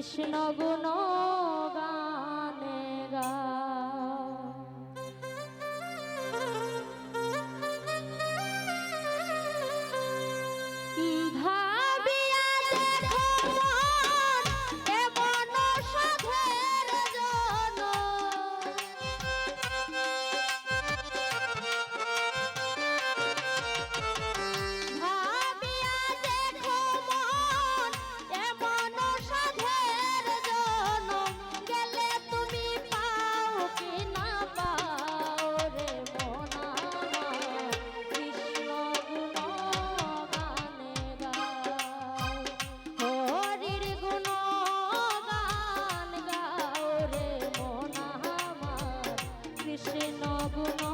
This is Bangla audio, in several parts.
কৃষ্ণ গুণ কৃষ্ণ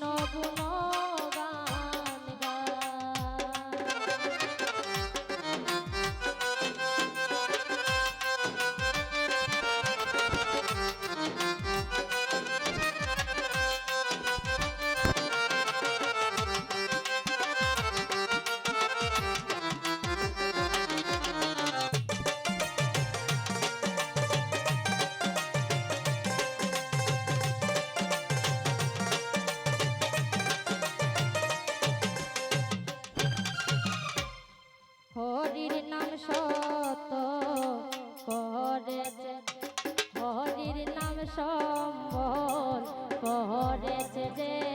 no. সম্বল করেছে যে